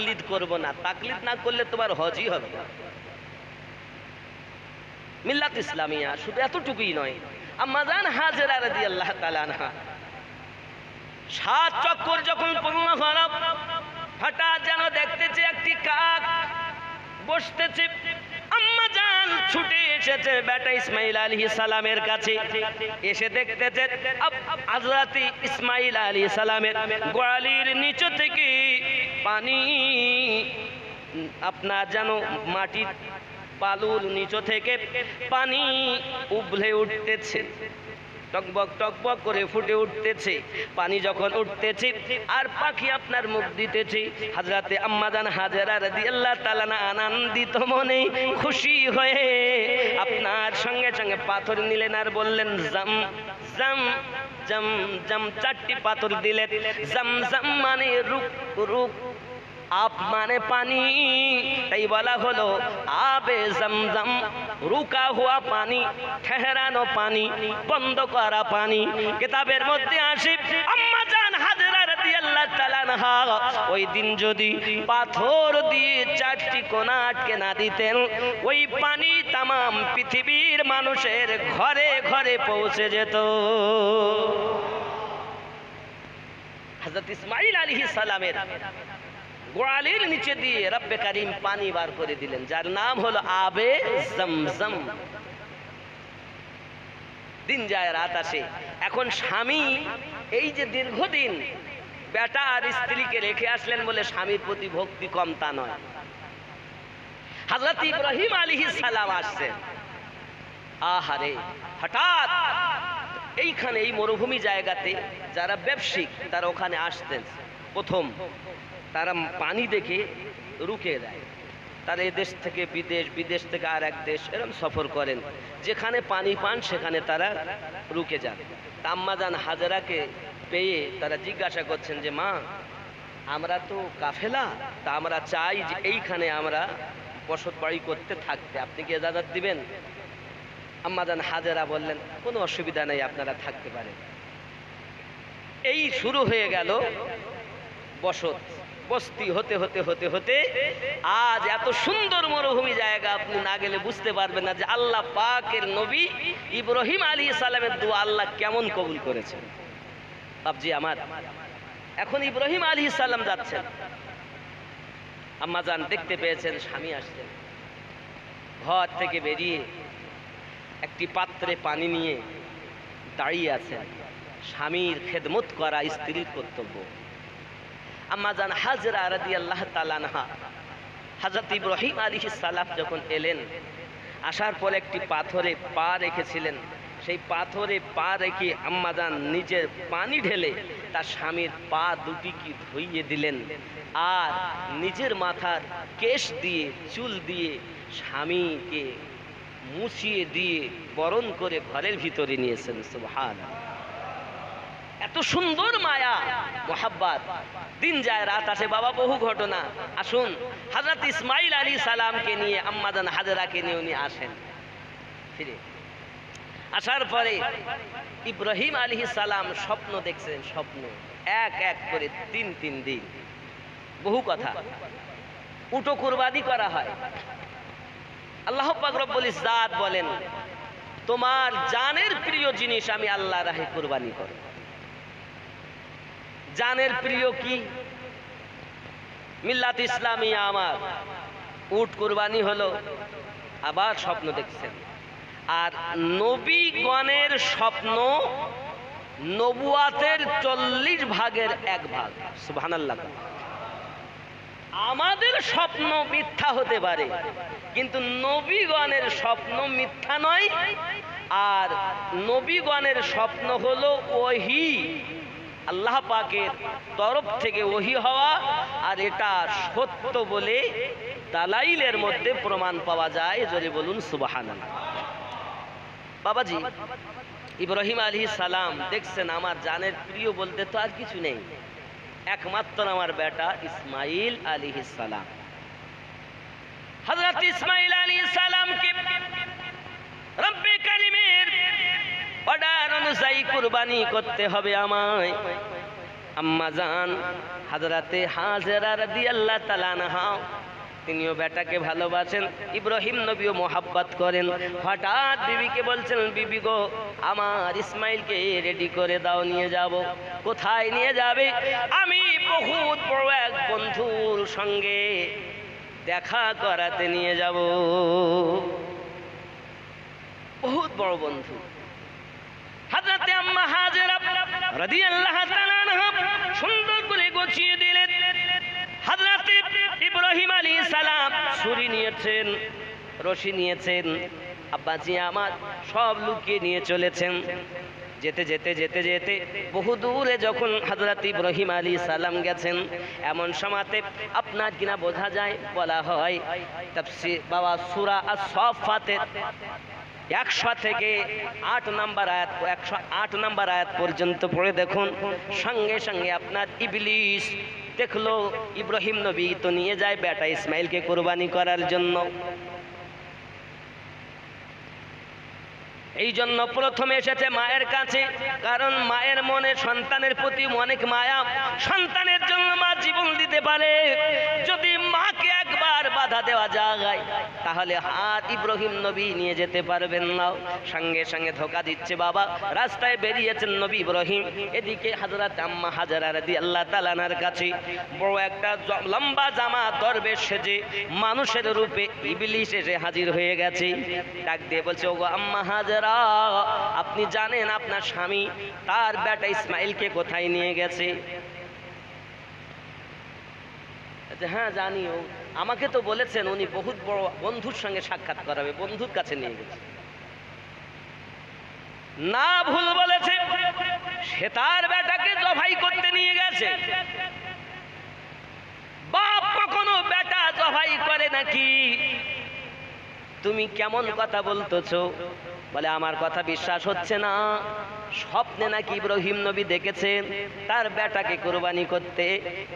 তাকলিদ করব না। তাকলিদ না করলে তোমার হজই হবে না। মিল্লাত ইসলামিয়া শুধু এতটুকুই নয়, আম্মাজান হাজেরা রাদি আল্লাহ তালানহা সাত চক্কর যখন পূর্ণ হল, হঠাৎ যেন দেখতেছে একটি কাক বসতেছে। আম্মা জান ছুটে এসেছে বেটা ইসমাইল আলী সালামের কাছে। এসে দেখতেছে আজরাতি ইসমাইল আলী সালামের গোয়ালির নিচ থেকে পানি। আপনার যেন মাটির বালুর নিচ থেকে পানি উবলে উঠতেছে। টকবক টকবক করে ফুটে উঠতেছে। পানি যখন উঠতেছে, আর পাখি আপনার মুখ দিতেছে। হাজরাতে আম্মাদান হাজারা রাদিয়াল্লাহু তাআলা না আনন্দিত মনে খুশি হয়ে আপনার সঙ্গে সঙ্গে পাথর নিলেন আর বললেন, জাম জাম জাম জাম চারটি পাথর দিলেন জাম জাম মানে রুক রুক আপ মানে পানি। তাই বলা হলো, আবে জমজম, রুকা হওয়া পানি, ঠেহরানো পানি, বন্ধ করা পানি। কিতাবের মধ্যে আসে, আম্মা জান হাজরা রাদিয়াল্লাহু তাআলা ওই দিন যদি পাথর দিয়ে চারটি কোনা আটকে না দিতেন, ওই পানি তামাম পৃথিবীর মানুষের ঘরে ঘরে পৌঁছে যেত। হযরত ইসমাইল আলাইহিস সালামের গোড়ালির নিচে দিয়ে রব্বে কারিম পানি বার করে দিলেন, যার নাম হলো আবে জমজম। দিন যায়, রাত আসে। এখন স্বামী এই যে দীর্ঘদিন বেটা আর স্ত্রীকে রেখে আসলেন বলে স্বামীর প্রতি ভক্তি কম তা নয়। হাজরত ইব্রাহিম আলী সালাম আসছেন। আহারে, হঠাৎ এইখানে, এই মরুভূমি জায়গাতে যারা ব্যবসায়িক, তারা ওখানে আসতেন। প্রথম তারা পানি দেখে রুকে দেয়। তারা দেশ থেকে বিদেশ বিদেশ থেকে আর এক দেশ এরকম সফর করেন। যেখানে পানি পান, সেখানে তারা রুকে যান। তা আম্মাজান হাজারাকে পেয়ে তারা জিজ্ঞাসা করছেন যে, মা, আমরা তো কাফেলা, তা আমরা চাই যে এইখানে আমরা বসত বাড়ি করতে থাকতে। আপনি কি এজাজত দিবেন? আম্মাজান হাজারা বললেন, কোনো অসুবিধা নেই, আপনারা থাকতে পারেন। এই শুরু হয়ে গেল বসত। বস্তি হতে হতে হতে হতে আজ এত সুন্দর মরুভূমি জায়গা আপনি না গেলে বুঝতে পারবেন না যে আল্লাহ পাকের নবী ইব্রাহিম আলী সালামের দোয়া আল্লাহ কেমন কবুল করেছেন। বাবজি আমার, এখন ইব্রাহিম আলী সালাম যাচ্ছেন। আম্মাজান দেখতে পেয়েছেন, স্বামী আসছেন। ঘর থেকে বেরিয়ে একটি পাত্রে পানি নিয়ে দাঁড়িয়ে আছেন। স্বামীর খেদমত করা স্ত্রীর কর্তব্য। আম্মাজান হাজরা রাদি আল্লাহ তালানহা হাজরত ইব্রাহিম আলী সালাফ যখন এলেন, আসার পর একটি পাথরে পা রেখেছিলেন। সেই পাথরে পা রেখে আম্মাজান নিজের পানি ঢেলে তার স্বামীর পা দুটি কি ধুইয়ে দিলেন আর নিজের মাথার কেশ দিয়ে, চুল দিয়ে স্বামীকে মুছিয়ে দিয়ে বরণ করে ঘরের ভিতরে নিয়েছেন সুবহান এত সুন্দর মায়া, মোহাব্বাত। দিন যায়, রাত আসে, বাবা, বহু ঘটনা। আসুন, হাজরত ইসমাইল আলী সালামকে নিয়ে, আম্মাদান হাজরাকে নিয়ে উনি আসেন। ফিরে। আসার পরে ইব্রাহিম আলী সালাম স্বপ্ন দেখছেন, স্বপ্ন। এক এক করে তিন তিন দিন। বহু কথা। উটো কুরবানি করা হয়। আল্লাহ পাক রব্বুল ইজ্জাত বলেন, তোমার জানের প্রিয় জিনিস আমি আল্লাহ রাহে কুরবানি করো জানের প্রিয় কি? মিল্লাত ইসলামী আমার। উট কুরবানি হলো। আবার স্বপ্ন দেখছেন। আর নবীগণের স্বপ্ন নবুয়াতের চল্লিশ ভাগের এক ভাগ। সুবহানাল্লাহ। আমাদের স্বপ্ন মিথ্যা হতে পারে, কিন্তু নবীগণের স্বপ্ন মিথ্যা নয়। আর নবীগণের স্বপ্ন হলো ওহি। আল্লাহ পাকের তরফ থেকে ওহি হওয়া, আর এটা সত্য বলে দালাইলের মধ্যে প্রমাণ পাওয়া যায়, যদি বলুন সুবাহান বাবাজি, ইব্রাহিম আলী সালাম দেখছেন, আমার জানের প্রিয় বলতে তো আর কিছু নেই। একমাত্র আমার বেটা ইসমাইল আলী সালাম। হজরত ইসমাইল আলী সালামকে রব্বে কারিমের অর্ডার অনুযায়ী কুরবানি করতে হবে আমায়। আম্মা হাজরাতে হাজরা তাআলা আনহা, তিনিও বেটাকে ভালোবাসেন, ইব্রাহিম নবীও মোহাব্বত করেন। হঠাৎ বিবিকে বলছেন, বিবি গো, আমার ইসমাইলকে রেডি করে দাও, নিয়ে যাব। কোথায় নিয়ে যাবে? আমি বহুত বড় এক বন্ধুর সঙ্গে দেখা করাতে নিয়ে যাব। বহুত বড় বন্ধু। হাজরাতে আম্মা হাজেরা সুন্দর করে গুছিয়ে দিলেন। হাজরাতে ইব্রাহিম আলাইহিস সালাম ছুরি নিয়েছেন, রশি নিয়েছেন আব্বাজি আমার সব লুকিয়ে নিয়ে চলেছেন। যেতে যেতে যেতে যেতে বহু দূরে যখন হাজরত ইব্রাহিম আলী সালাম গেছেন, এমন সময়তে আপনার কিনা বোঝা যায়, বলা হয়, তাফসীর বাবা সূরা আস-সাফফাতে একশো থেকে আট নাম্বার আয়াত, একশো আট নাম্বার আয়াত পর্যন্ত পড়ে দেখুন। সঙ্গে সঙ্গে আপনার ইবলিস দেখল, ইব্রাহিম নবী তো নিয়ে যায় বেটা ইসমাইলকে কোরবানি করার জন্য। এই জন্য প্রথমে এসেছে মায়ের কাছে, কারণ মায়ের মনে সন্তানের প্রতি অনেক মায়া। সন্তানের জন্য মা জীবন দিতে পারে। যদি একবার বাধা দেওয়া যায় তাহলে হাত ইব্রাহিম নবী নিয়ে যেতে পারবেন না। সঙ্গে সঙ্গে ধোকা দিচ্ছে বাবা। রাস্তায় বেরিয়েছেন নবী ইব্রাহিম। এদিকে হাজরাত আম্মা হাজারা রাদি আল্লাহ তালানার কাছে বড় একটা লম্বা জামা দরবেশ সেজে মানুষের রূপে ইবলিশ এসে হাজির হয়ে গেছে। ডাক দিয়ে বলছে, ওগো আম্মা হাজারা, আপনি জানেন আপনার স্বামী তার বেটা ইসমাইলকে কোথায় নিয়ে গেছে? হ্যাঁ জানি ও। আমাকে তো বলেছেন উনি বহুত বড় বন্ধুর সঙ্গে সাক্ষাৎ করাবে, বন্ধুর কাছে নিয়ে গেছে। না ভুল বলেছে, সে তার বেটাকে জবাই করতে নিয়ে গেছে। বাপ কখনো বেটা জবাই করে নাকি? তুমি কেমন কথা বলতেছো? বলে, আমার কথা বিশ্বাস হচ্ছে না। স্বপ্নে নাকি ইব্রাহিম নবী দেখেছেন? তার বেটাকে কোরবানি করতে।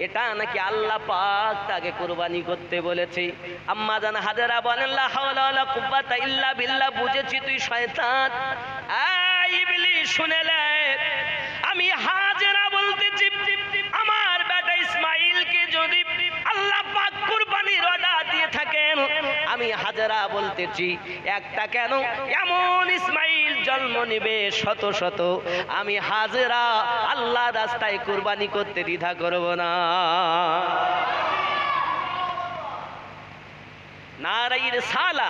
এটা নাকি আল্লাহ পাক তাকে কোরবানি করতে বলেছে। আম্মা জান হাজারা বলেন, লা হাওলা ওয়ালা কুওয়াতা ইল্লা বিল্লাহ, বুঝেছি তুই শয়তান। এই ইবলিস, শুনে লে আমি হাজেরা বলতেছি, আমার বেটা ইসমাইলকে যদি আল্লাহ পাক কুরবানির অর্ডার দিয়ে থাকেন, আমি হাজারা বলতেছি, একটা কেন? এমন ইসমাইল জন্ম নেবে শত শত। আমি হাজেরা, আল্লাহ রাস্তায় কুরবানি করতে দ্বিধা করব না। নারাইর সালা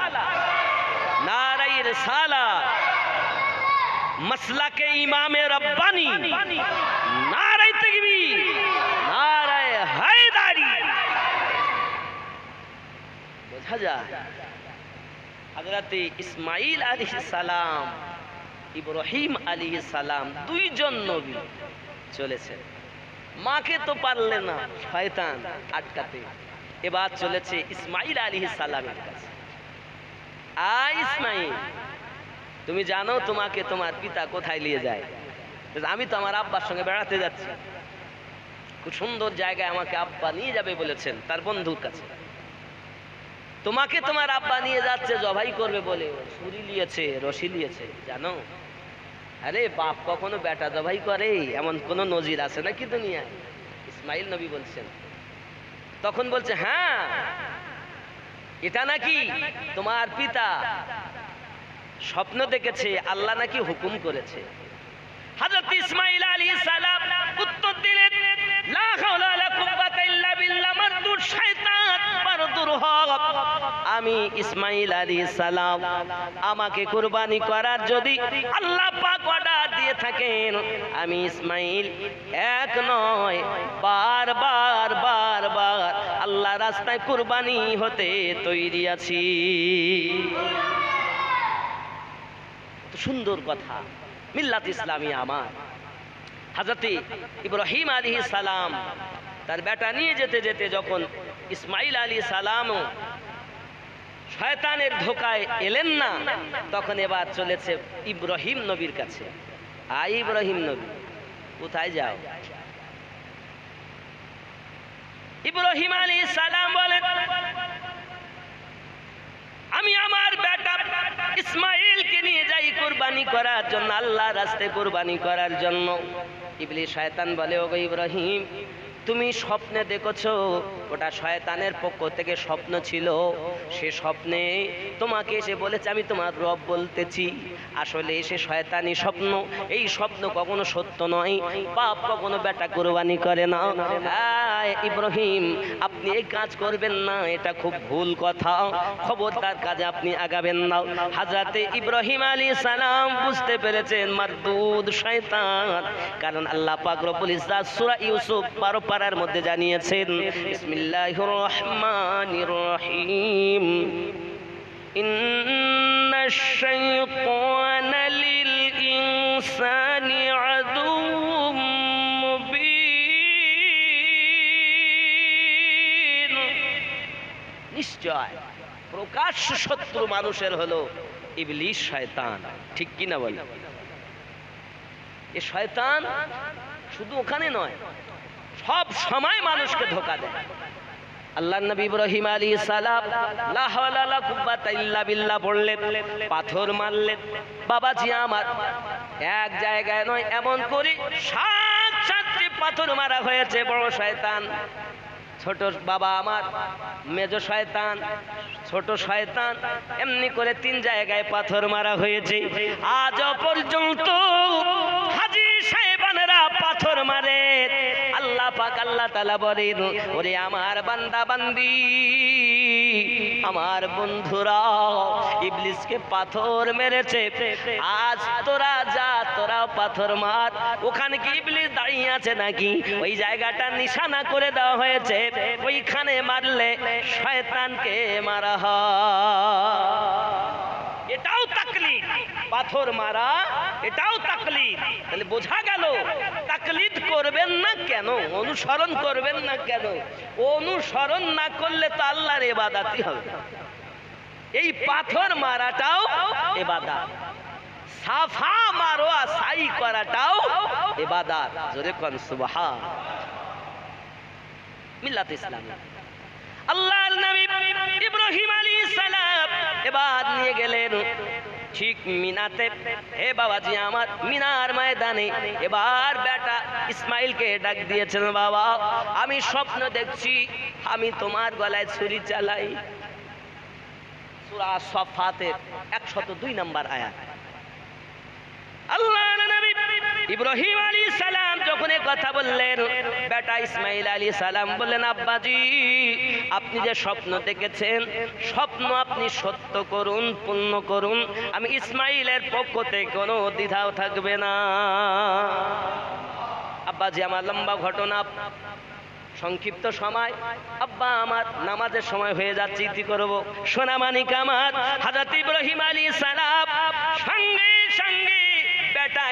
নারাইর সালা, মসলাকে ইমামে রব্বানি নারাই তকবীর, নারায় হায়দারি। বোঝা যায়? হযরতে ইসমাইল আলাইহিস সালাম ইব্রাহিম আলাইহিস সালাম দুইজন নবী চলেছেন মাকে তো পারলে না, শয়তান আটকাতে। এবার চলেছে ইসমাইল আলাইহিস সালামের কাছে। আ ইসমাইল, তুমি জানো তোমাকে তোমার পিতা কোথায় নিয়ে যায়? আমি তো আমার আব্বার সঙ্গে বেড়াতে যাচ্ছি। খুব সুন্দর জায়গায় আমাকে আব্বা নিয়ে যাবে বলেছেন তার বন্ধুর কাছে। তোমাকে তোমার আব্বা নিয়ে যাচ্ছে, জবাই করবে বলে। ছুরি নিয়েছে, রশি নিয়েছে, জানো? আরে বাপ কখনো বেটা জবাই করে? এমন কোন নজির আছে নাকি দুনিয়ায়? ইসমাইল নবী বলছেন। তখন বলছে হ্যাঁ এটা নাকি তোমার পিতা? স্বপ্ন দেখেছে, আল্লাহ নাকি হুকুম করেছে। হাজরত ইসমাইল আলী সালাম মারদুর হক। আমি ইসমাইল আলাইহিস সালাম। আমাকে কুরবানি করার যদি আল্লাহ পাক অর্ডার দিয়ে থাকেন, আমি ইসমাইল এক নয় বারবার বারবার আল্লাহ রাস্তায় কুরবানি হতে তৈরি আছি। সুন্দর কথা। মিল্লাত ইসলামী আমার। হাজরতে ইব্রাহিম আলী সালাম তার বেটা নিয়ে যেতে যেতে যখন ইসমাইল আলী সালামও শয়তানের ধোকায় এলেন না, তখন এবার চলেছে ইব্রাহিম নবীর কাছে। আই ইব্রাহিম নবী, কোথায় যাও? ইব্রাহিম আলী সালাম বলেন, আমি আমার বেটা ইসমাইলকে নিয়ে যাই কোরবানি করার জন্য আল্লাহ রাস্তায় কোরবানি করার জন্য। ইবলিস শয়তান বলে, ওগো ইব্রাহিম তুমি স্বপ্নে দেখেছ ওটা শয়তানের পক্ষ থেকে স্বপ্ন ছিল। সে স্বপ্নে তোমাকে এসে বলেছে আমি তোমার রব বলতেছি। আসলে সে শয়তানি স্বপ্ন। এই স্বপ্ন কখনো সত্য নয়। পাপ কখনো বেটা কোরবানি করে না। হ্যাঁ, ইব্রাহিম, আপনি এই কাজ করবেন না, এটা খুব ভুল কথা। খবরদার কাজে আপনি আগাবেন না। হাজরাতে ইব্রাহিম আলী সালাম বুঝতে পেরেছেন, মারদুদ শয়তান। কারণ আল্লাহ পাক রব্বুল ইজ্জাত সূরা ইউসুফ 12 পারার মধ্যে জানিয়েছেন বিসমিল্লাহির রহমানির রহিম ইন্নাশ শাইতানা লিল ইনসানি নিশ্চয় প্রকাশ্য শত্রু মানুষের হলো ইবলিশ শয়তান। ঠিক কি না বল? এ শয়তান শুধু ওখানে নয়, সব সময় মানুষকে ধোকা দেয়। আল্লাহ নবী ইব্রাহিম আলী সালাম পড়লেন পাথর মারলেন, বাবাজি আমার, এক জায়গায় নয়, এমন করে সাত সাতটি পাথর মারা হয়েছে, বড় শয়তান। ছোট বাবা আমার, মেজ শয়তান, ছোট শয়তান, এমনি করে তিন জায়গায় পাথর মারা হয়েছে। আজ পর্যন্ত হাজি সাহেবানেরা পাথর মারে। পাক আল্লাহ তালা বলেন, ওরে আমার বান্দা বান্দি, আমার বন্ধুরা, ইবলিসকে পাথর মেরেছে। আজ তোরা যা তোরা পাথর মার। ওখানে কি ইবলিস দাঁড়িয়ে আছে নাকি? ওই জায়গাটা নিশানা করে দেওয়া হয়েছে। ওইখানে মারলে শয়তানকে মারা হয়। পাথর মারা, এটাও তাকলিদ। তাহলে বোঝা গেল, তাকলিদ করবেন না কেন? অনুসরণ করবেন না কেন? অনুসরণ না করলে তো আল্লাহর এবাদাতি হবে। এই পাথর মারাটাও এবাদাত। সাফা মারোয়া সাই করাটাও এবাদাত। জোরে কোন সুবহান। মিল্লাত ইসলাম। আল্লাহর নবী ইব্রাহিম আলাইহিস সালাম এবার নিয়ে গেলেন ঠিক মিনাতে। হে বাবাজি আমার মিনার ময়দানে। এবার বেটা ইসমাইলকে ডাক দিয়েছেন, বাবা, আমি স্বপ্ন দেখছি, আমি তোমার গলায় ছুরি চালাই। সূরা সফাতের 102 নম্বর আয়াত। আল্লাহ ইব্রাহিম আলী সালাম যখন কথা বললেন, বেটা ইসমাইল আলী সালাম বললেন, আব্বাজি, আপনি যে স্বপ্ন দেখেছেন, স্বপ্ন আপনি সত্য করুন, পূর্ণ করুন। আমি ইসমাইলের পক্ষ থেকে কোনো দ্বিধাও থাকবে না। আব্বাজি, আমার লম্বা ঘটনা। সংক্ষিপ্ত সময়। আব্বা, আমার নামাজের সময় হয়ে যাচ্ছে, ইতি করব। সোনামানিক আমার, হাজরত ইব্রাহিম আলী সালাম সঙ্গে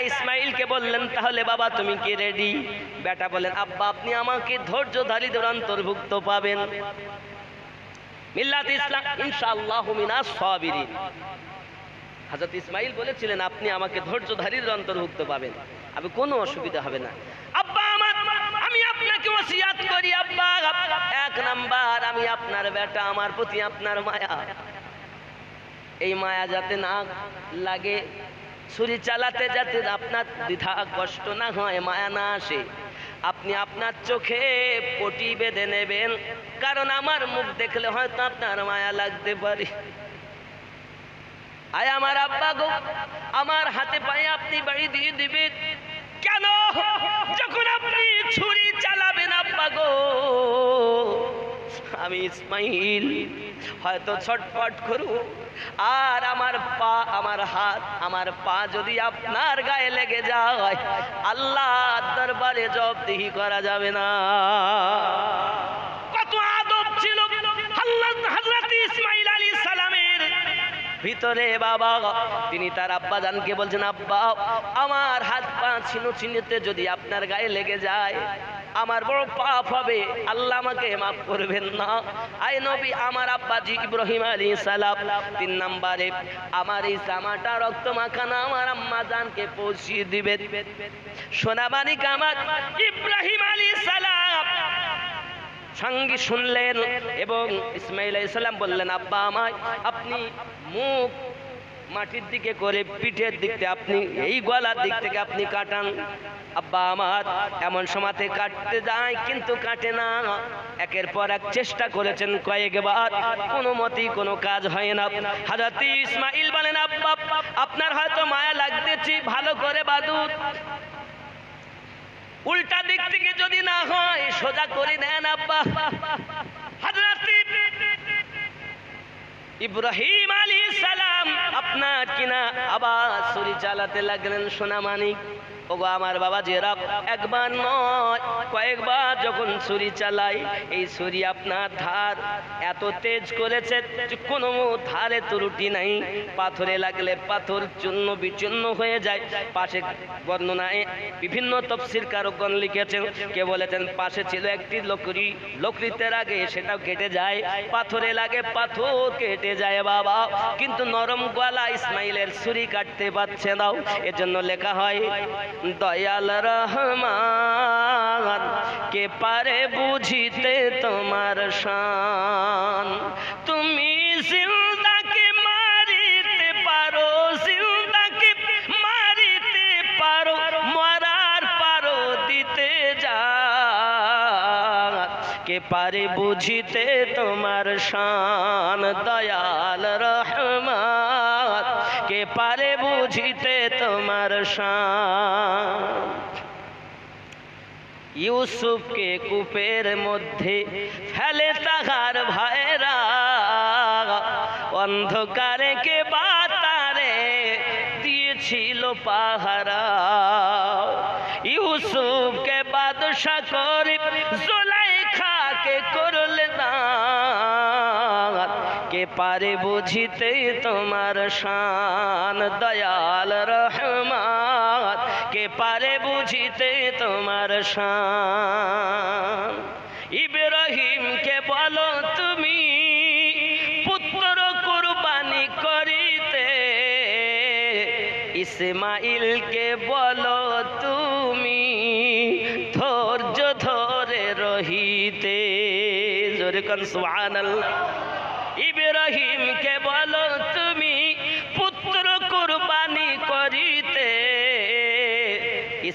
ইসমাইলকে বললেন, তাহলে বাবা, তুমি কি রেডি বেটা বলেন, আব্বা, আপনি আমাকে ধৈর্য ধৈর্যধারীদের অন্তর্ভুক্ত পাবেন। মিল্লাত ইসলাম, ইনশাআল্লাহ মিনাস সাবিরিন। হাজরত ইসমাইল বলেছিলেন, আপনি আমাকে ধৈর্যধারীর অন্তর্ভুক্ত পাবেন। আমি কোনো অসুবিধা হবে না। আব্বা, আমার, আমি আপনাকে ওসিয়াত করি, আব্বা। এক নাম্বার, আমি আপনার বেটা, আমার প্রতি আপনার মায়া। এই মায়া যাতে না লাগে ছুরি চালাতে যাতে আপনার দ্বিধা কষ্ট না হয়, মায়া না আসে, আপনি আপনার চোখে পটি বেঁধে নেবেন। কারণ আমার মুখ দেখলে হয়তো আপনার মায়া লাগতে পারে। আয় আমার আব্বা গো, আমার হাতে পায়ে আপনি বাড়ি দিয়ে দিবেন। কেন? যখন আপনি ছুরি চালাবেন আব্বা গো আমি ইসমাইল। হয়তো ছটফট করু আর আমার পা, আমার হাত, আমার পা যদি আপনার গায়ে লেগে যায় আল্লাহ দরবারে জবাবদিহি করা যাবে না। কত আদব ছিল হযরত ইসমাইল আলাইহিস সালামের। ভিতরে বাবা, তিনি তার আব্বা জানকে বলছেন, আব্বা, আমার হাত পা ছিনো ছিনিতে যদি আপনার গায়ে লেগে যায় আমার বড় পাপ হবে। আল্লাহ আমাকে মাফ করবেন না। আই নবী, আমার আব্বাজি ইব্রাহিম আলী সালাম। তিন নম্বরে, আমার এই জামাটা, রক্ত মাখানা আমার আম্মা জানকে পৌঁছিয়ে দিবে সোনামানিক আমার ইব্রাহিম আলী সালাম। সঙ্গী শুনলেন এবং ইসমাইল ইসলাম বললেন, আব্বা আমায়, আপনি মুখ মাটির দিকে করে পিঠের দিক থেকে আপনি, এই গলার দিক থেকে আপনি কাটান। আব্বা আমার, এমন সময়তে কাটতে যায়, কিন্তু কাটে না। একের পর এক চেষ্টা করেছেন কয়েকবার কোনো মতেই কোনো কাজ হয় না। হাজাতি ইসমাইল বলেন, আব্বা, আপনার হয়তো মায়া লাগতেছি, ভালো করে বাদুন উল্টা দিক থেকে যদি না হয়, সোজা করে দেন, আব্বা। হাজরাতি ইব্রাহিম আলী সালাম আপনার কিনা আবার ছুরি চালাতে লাগলেন সোনামানিক? ওগো আমার বাবা জেরা একবার নয়, কয়েকবার যখন ছুরি চালাই, এই ছুরি আপনার ধার এত তেজ করেছে কোনো ধারে ত্রুটি নাই। পাথরে লাগলে পাথর চূর্ণ বিচূর্ণ হয়ে যায়। পাশে বর্ণনায় বিভিন্ন তফসির কারকগণ লিখেছেন, কে বলেছেন, পাশে ছিল একটি লকড়ি লকড়িতে আগে সেটাও কেটে যায়। পাথরে লাগে পাথর কেটে যায় বাবা, কিন্তু নরম গলা ইসমাইলের ছুরি কাটতে পারছে দাও এজন্য লেখা হয়, দয়াল রহমান, কে পারে বুঝিতে তোমার শান? কে পারে বুঝিতে তোমার শান, দয়াল রহমান। কে পারে বুঝিতে তোমার শান? ইউসুফকে কূপের মধ্যে ফেলে তাহার ভাইরা। অন্ধকারে কে বাতারে দিয়েছিল পাহারা। ইউসুফকে বাদশা পারে বুঝিতে তোমার শান। দয়াল রহমান, কে পারে বুঝিতে তোমার শান? ইব্রাহিমকে বলো তুমি, পুত্র কুরবানি করিতে। ইসমাইলকে বলো তুমি, ধৈর্য ধরে রহিতে। জোরে কন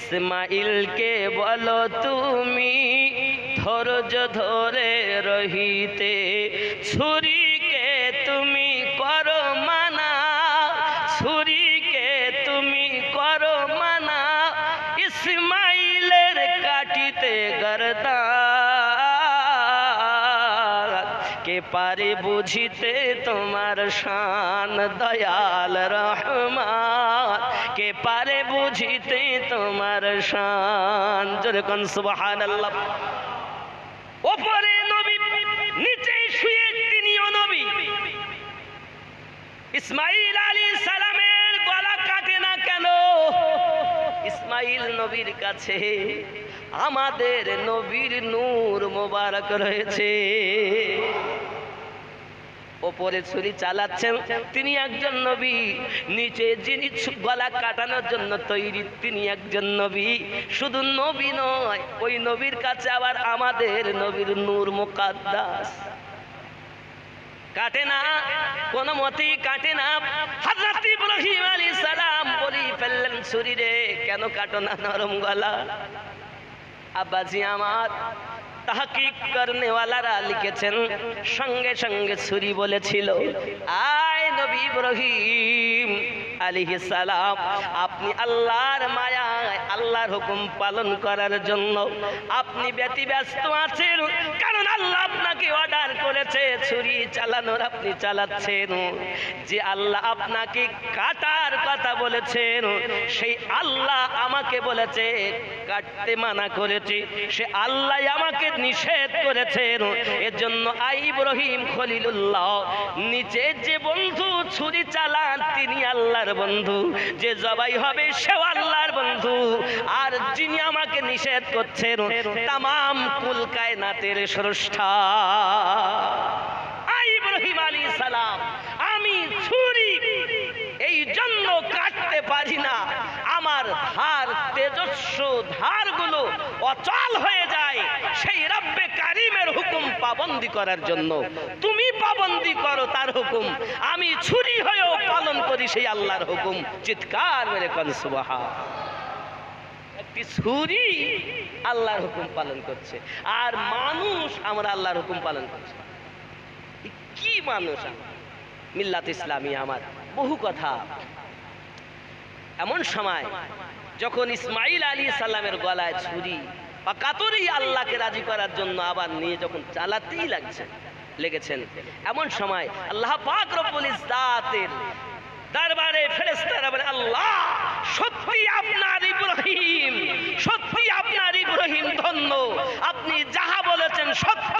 ইসমাইলকে বলো তুমি? ধৈর্য ধরে রহিতে। ছুরিকে তুমি করো মানা। ছুরিকে তুমি করো মানা। ইসমাইলের কাটিতে গরদা কে পারে বুঝিতে তোমার শান দয়াল রহমান? কে পারে বুঝিতে তোমার শান? যেরকম সুবহান আল্লাহ ওপরে নবী নিচে শুয়ে তিনিও নবী। ইসমাইল আলী সালামের গলা কাটে না কেন? ইসমাইল নবীর কাছে আমাদের নবীর নূর মোবারক রয়েছে। ওপরে ছুরি চালাচ্ছেন। তিনি একজন নবী। নিচে যিনি গলা কাটানোর জন্য তৈরি তিনি একজন নবী। শুধু নবী নয়, ওই নবীর কাছে আবার আমাদের নবীর নূর মুকাদ্দাস। কাটে না, কোনো মতেই কাটে না। হযরত ইব্রাহিম আলাইহিস সালাম বলি ফেললেন ছুরি রে কেন কাটো না নরম গলা? আব্বাজি আমার তাহকিক করনেওয়ালারা লিখেছেন, সঙ্গে সঙ্গে ছুরি বলেছিল, আয় নবী ইব্রাহিম আলাইহিস সালাম, আপনি আল্লাহর মায়ায় আল্লাহর হুকুম পালন করার জন্য আপনি ব্যতিব্যস্ত আছেন। কারণ আল্লাহ আপনাকে অর্ডার করেছে, ছুরি চালানোর আপনি চালাচ্ছেন। যে আল্লাহ আপনাকে কাটার কথা বলেছেন, সেই আল্লাহ আমাকে বলেছে, কাটতে মানা করেছে। সে আল্লাহ আমাকে নিষেধ করেছেন। এর জন্য আই ইব্রাহিম খলিলুল্লাহ নিচে যে বন্ধু, ছুরি চালান, তিনি আল্লাহর বন্ধু। যে জবাই হবে, সেও আল্লাহর বন্ধু, আর যিনি আমাকে নিষেধ করছেন, তামাম কুল কায়নাতের স্রষ্টা। ইব্রাহিম আলী সালাম, আমি ছুরি, এই জন্য কাটতে পারি না। আমার ধার তেজস্ব ধারগুলো অচল হয়ে যায় সেই রব্বে কারিমের হুকুম পাবন্দি করার জন্য। তুমি পাবন্দি করো তার হুকুম। আমি ছুরি হয়েও পালন করি সেই আল্লাহর হুকুম। চিৎকার মেরে কন সুবাহা একটি ছুরি আল্লাহর হুকুম পালন করছে। আর মানুষ আমরা আল্লাহর হুকুম পালন করছে। কি মানুষ মিল্লাত ইসলামী আমার। বহু কথা। এমন সময় যখন ইসমাইল আলী সাল্লামের গলায় ছুরি বা কাতরেই আল্লাহকে রাজি করার জন্য আবার নিয়ে যখন চালাতেই লাগছে লেগেছেন, এমন সময় আল্লাহ পাক রব্বুল ইজ্জাতের দরবারে ফেরেশতারা বলে, আল্লাহ সত্যি আপনার ইব্রাহিম সত্যি আপনার ইব্রাহিম ধন্য আপনি যাহা বলেছেন সত্য।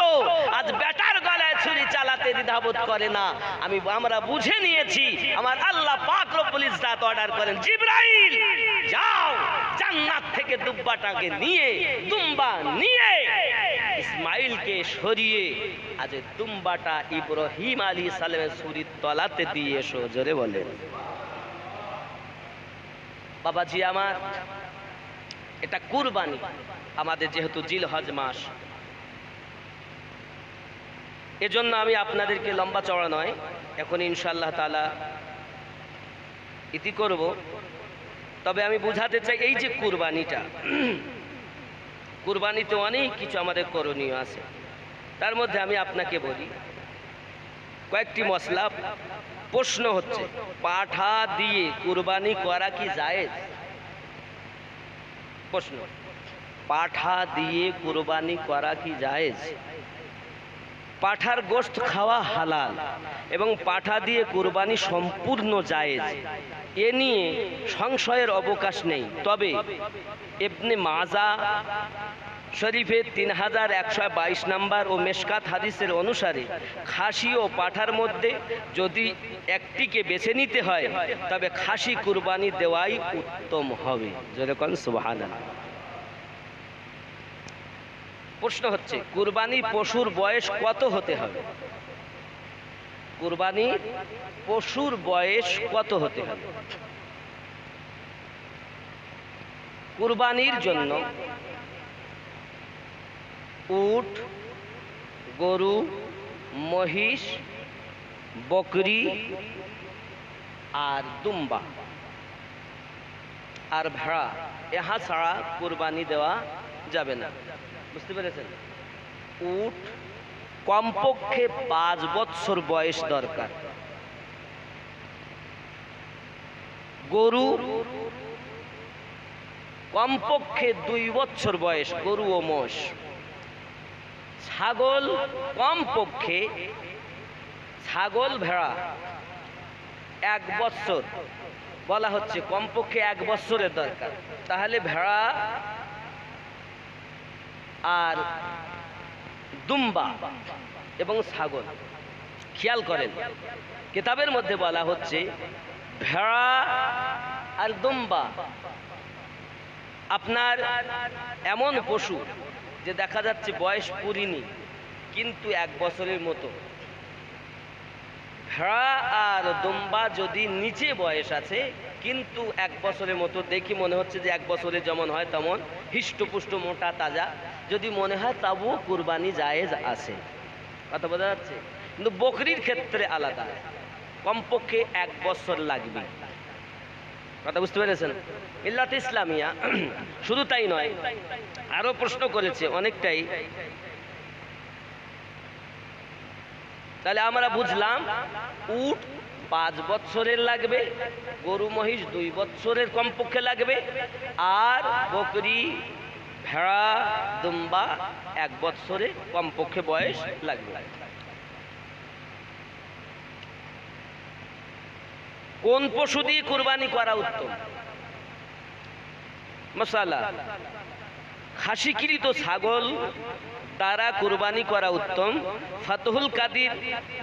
আজ বেটার গলায় ছুরি চালাতে দ্বিধাবোধ করে না। আমি, আমরা বুঝে নিয়েছি, আমার আল্লাহ পাক রব্বুল ইজ্জাত অর্ডার করেন, জিব্রাইল, যাও জান্নাত থেকে দুব্বাটাকে নিয়ে, দুম্বা নিয়ে ইসমাইলকে সরিয়ে আজ দুম্বাটা ইব্রাহিম আলী সালামের ছুরির তলাতে দিয়ে এসো, জোরে বলেন। বাবাজি আমার, এটা কুরবানি। আমাদের যেহেতু জিল হজ মাস এজন্য আমি আপনাদেরকে লম্বা চড়া নয়, এখন ইনশাল্লাহ তালা ইতি করব। তবে আমি বুঝাতে চাই, এই যে কুরবানিটা, কুরবানিতে অনেক কিছু আমাদের করণীয় আছে। তার মধ্যে আমি আপনাকে বলি, কয়েকটি মশলা প্রশ্ন হচ্ছে, পাঠা দিয়ে কুরবানি করা কি জায়েজ? প্রশ্ন, পাঠা দিয়ে কুরবানি করা কি জায়েজ? পাঠার গোস্ত খাওয়া হালাল এবং পাঠা দিয়ে কুরবানি সম্পূর্ণ জায়েজ। এ নিয়ে সংশয়ের অবকাশ নেই। তবে এপনে মাজা শরীফের তিন হাজার একশো বাইশ নাম্বার ও মেশকাত হাদিসের অনুসারে খাসি ও পাঠার মধ্যে যদি একটিকে বেছে নিতে হয়, তবে খাসি কুরবানি দেওয়াই উত্তম হবে। যেরকম সুবাহান প্রশ্ন হচ্ছে, কুরবানি পশুর বয়স কত হতে হবে? কুরবানি পশুর বয়স কত হতে হবে? কুরবানির জন্য উট, গরু, মহিষ, বকরি আর দুম্বা। আর ভেড়া ইহা ছাড়া কুরবানি দেওয়া যাবে না। বুঝতে পেরেছেন? উট কমপক্ষে পাঁচ বৎসর বয়স দরকার। গরু কমপক্ষে দুই বছর বয়স, গরু ও মোষ। ছাগল কমপক্ষে ছাগল ভেড়া এক বছর, বলা হচ্ছে কমপক্ষে এক বছরের দরকার। তাহলে ভেড়া আর দুম্বা এবং ছাগল। খেয়াল করেন, কিতাবের মধ্যে বলা হচ্ছে ভেড়া আর দুম্বা। আপনার এমন পশু যে দেখা যাচ্ছে বয়স পুরিনি, কিন্তু এক বছরের মতো। ভেড়া আর দুম্বা যদি নিচে বয়স আছে, কিন্তু এক বছরের মতো, দেখি মনে হচ্ছে যে এক বছরে যেমন হয় তেমন, হিষ্টপুষ্ট মোটা, তাজা। যদি মনে হয় তবুও কুরবানি জায়েজ আছে। কথা বোঝা যাচ্ছে? কিন্তু বকরির ক্ষেত্রে আলাদা। কমপক্ষে এক বছর লাগবে। কথা বুঝতে পেরেছেন? মিল্লাত ইসলামিয়া, শুধু তাই নয় আরও প্রশ্ন করেছে অনেকটাই। তাহলে আমরা বুঝলাম, উট পাঁচ বছরের লাগবে, গরু মহিষ দুই বছরের কমপক্ষে লাগবে, আর বকরি ভেড়া, দুম্বা, এক বৎসরে কমপক্ষে বয়স লাগবে। কোন পশু দিয়ে কোরবানি করা উত্তম? মশালা খাসি খাসিকৃত ছাগল দ্বারা কুরবানি করা উত্তম। ফাতহুল কাদির,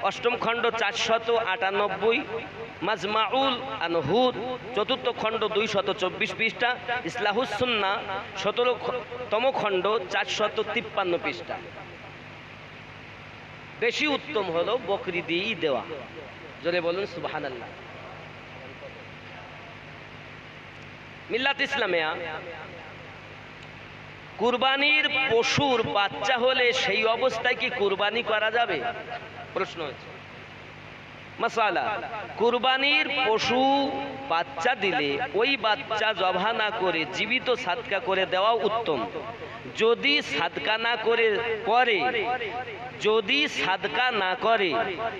অষ্টম খণ্ড চারশত আটানব্বই, মাজমাউল আনহুদ, চতুর্থ খণ্ড দুইশত চব্বিশ পৃষ্ঠা ইসলাহুসুন্না সতেরো তম খণ্ড চারশত তিপ্পান্ন পৃষ্ঠা। বেশি উত্তম হলো বকরি দিয়েই দেওয়া। জোরে বলুন সুবাহান আল্লাহ মিল্লাত ইসলামিয়া কুরবানির পশুর বাচ্চা হলে সেই অবস্থায় কি কুরবানি করা যাবে? প্রশ্ন হচ্ছে। মশালা কুরবানির পশু বাচ্চা দিলে, ওই বাচ্চা জবা না করে, জীবিত সাদকা করে দেওয়া উত্তম। যদি সাদকা না করে করে যদি সাদকা না করে,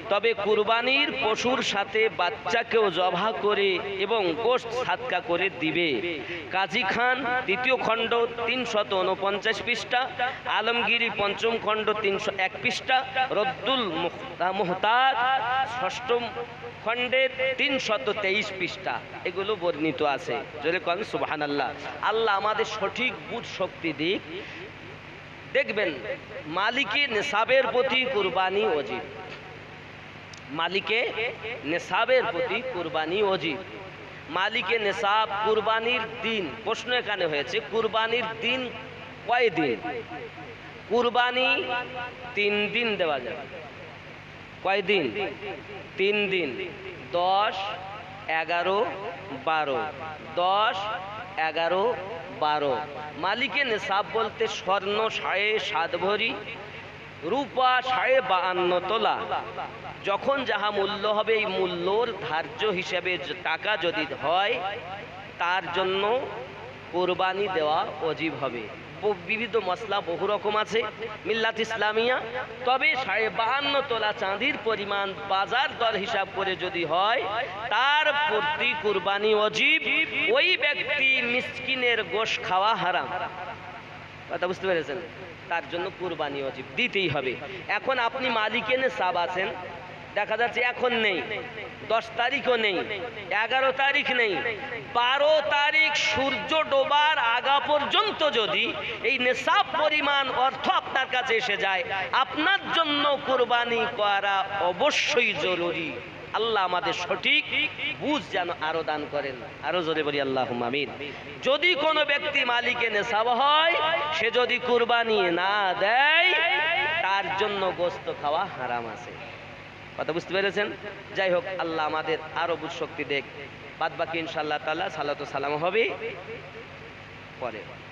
তবে কুরবানির পশুর সাথে বাচ্চাকেও জবা করে এবং গোষ্ঠ সাদকা করে দিবে। কাজী খান, দ্বিতীয় খণ্ড, তিনশত উনপঞ্চাশ পৃষ্ঠা। আলমগিরি, পঞ্চম খণ্ড, তিনশো এক পৃষ্ঠা। রদ্দুল মুহতা- মুহতাজ, ষষ্ঠম খণ্ডের তিনশত তেইশ পৃষ্ঠা। এগুলো বর্ণিত আছে। জোরে কন সুবাহান আল্লাহ আল্লাহ আমাদের সঠিক বুধ শক্তি দিক। দেখবেন, মালিকে নেশাবের প্রতি কুরবানি অজিব। মালিকে নেশাবের প্রতি কুরবানি অজিব। মালিকে নেশাব কুরবানির দিন, প্রশ্ন এখানে হয়েছে, কুরবানির দিন কয় দিন? কুরবানি তিন দিন দেওয়া যাবে। কয় দিন? তিন দিন। দশ এগারো, বারো। দশ, এগারো, বারো। মালিকে নেশাব বলতে স্বর্ণ সাড়ে সাত ভরি, রূপা সাড়ে বাহান্ন তোলা। যখন যাহা মূল্য হবে এই মূল্যর ধার্য হিসেবে টাকা যদি হয়, তার জন্য কোরবানি দেওয়া অজীব হবে। বিবিধ মশলা বহু রকম আছে। মিল্লাত ইসলামিয়া। তবে সাড়ে বাহান্ন তোলা চাঁদির পরিমাণ বাজার দর হিসাব করে যদি হয়, তার প্রতি কুরবানি অজীব ওই ব্যক্তি মিসকিনের গোশ খাওয়া হারাম। কথা বুঝতে পেরেছেন? তার জন্য কুরবানি অজীব দিতেই হবে। এখন আপনি মালিকেনে সাব আছেন। দেখা যাচ্ছে এখন নেই। দশ তারিখও নেই, এগারো তারিখ নেই। বারো তারিখ সূর্য ডোবার আগা পর্যন্ত যদি এই নেশাব পরিমাণ অর্থ আপনার কাছে এসে যায়, আপনার জন্য কোরবানি করা অবশ্যই জরুরি। আল্লাহ আমাদের সঠিক বুঝ যেন আরও দান করেন। আরও জোরে বলি আল্লাহ আমিন। যদি কোনো ব্যক্তি মালিকে নেশাব হয়, সে যদি কুরবানি না দেয়, তার জন্য গোস্ত খাওয়া হারাম আছে। কথা বুঝতে পেরেছেন? যাই হোক, আল্লাহ আমাদের আরও বুঝ শক্তি দেখ। বাদ বাকি ইনশাল্লাহ তালা সালাত সালাম হবে। পরে।